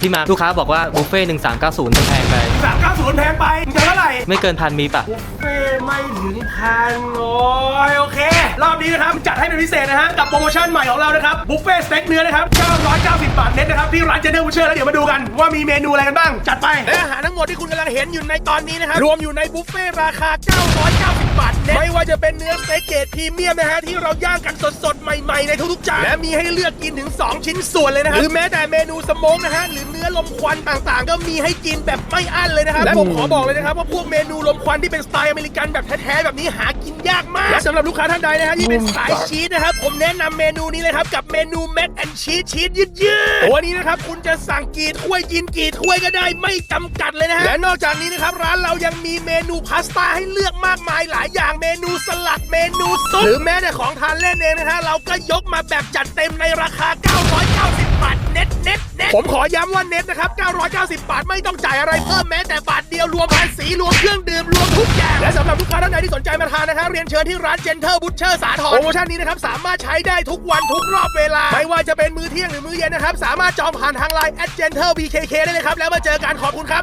พี่มาร์คลูกค้าบอกว่าบุฟเฟ่หนึ่งสามเก้าศูนย์แพงไป สามเก้าศูนย์แพงไปมึงจะเท่าไหร่ไม่เกินพันมีปะบุฟเฟ่ไม่ถึงพันโอ้ยโอเค รอบนี้นะครับจัดให้เป็นพิเศษนะฮะ กับโปรโมชั่นใหม่ของเรานะครับ บุฟเฟ่สเต็กเนื้อนะครับ990 บาทเน็ตนะครับ ที่ร้านเจเนอร์บูเชอร์แล้วเดี๋ยวมาดูกันว่ามีเมนูอะไรกันบ้าง จัดไปและอาหารทั้งหมดที่คุณกำลังเห็นอยู่ในตอนนี้นะครับรวมอยู่ในบุฟเฟ่ราคา 990 จะเป็นเนื้อสเต็กเกรดพรีเมียมนะฮะที่เราย่างกันสดๆใหม่ๆในทุกๆจานและมีให้เลือกกินถึง 2 ชิ้นส่วนเลยนะครับหรือแม้แต่เมนูสโมกนะฮะหรือ เนื้อลมควันต่างๆ ก็มีให้กินแบบไม่อั้นเลยนะครับและผมขอบอกเลยนะครับว่าพวกเมนูลมควันที่เป็นสไตล์อเมริกันแบบแท้ๆแบบนี้หากินยากมากและสำหรับลูกค้าท่านใดนะฮะที่เป็นสายชีสนะครับผมแนะนำเมนูนี้เลยครับกับเมนูแมคแอนชีสชีสยืดๆตัวนี้นะครับคุณจะสั่งกี่ถ้วยกินกี่ถ้วยก็ได้ไม่จำกัดเลยนะฮะและนอกจากนี้นะครับร้านเรายังมีเมนูพาสต้าให้เลือกมากมายหลายอย่างเมนูสลัดเมนูซุปหรือแม้แต่ของทานเล่นเองนะฮะเราก็ยกมาแบบจัดเต็มในราคา 990 ผมขอย้ำว่าเน็ตนะครับ 990 บาทไม่ต้องจ่ายอะไรเพิ่มแม้แต่บาทเดียวรวมภาษีรวมเครื่องดื่มรวมทุกอย่าง และสำหรับลูกค้าท่านใดที่สนใจมาทานนะครับเรียนเชิญที่ร้านเจนเทอร์บุชเชอร์สาทรโปรโมชั่นนี้นะครับ สามารถใช้ได้ทุกวันทุกรอบเวลา ไม่ว่าจะเป็นมื้อเที่ยงหรือมื้อเย็นนะครับ สามารถจองผ่านทางไลน์ at gentle bkk ได้เลยครับแล้วมาเจอกันขอบคุณครับ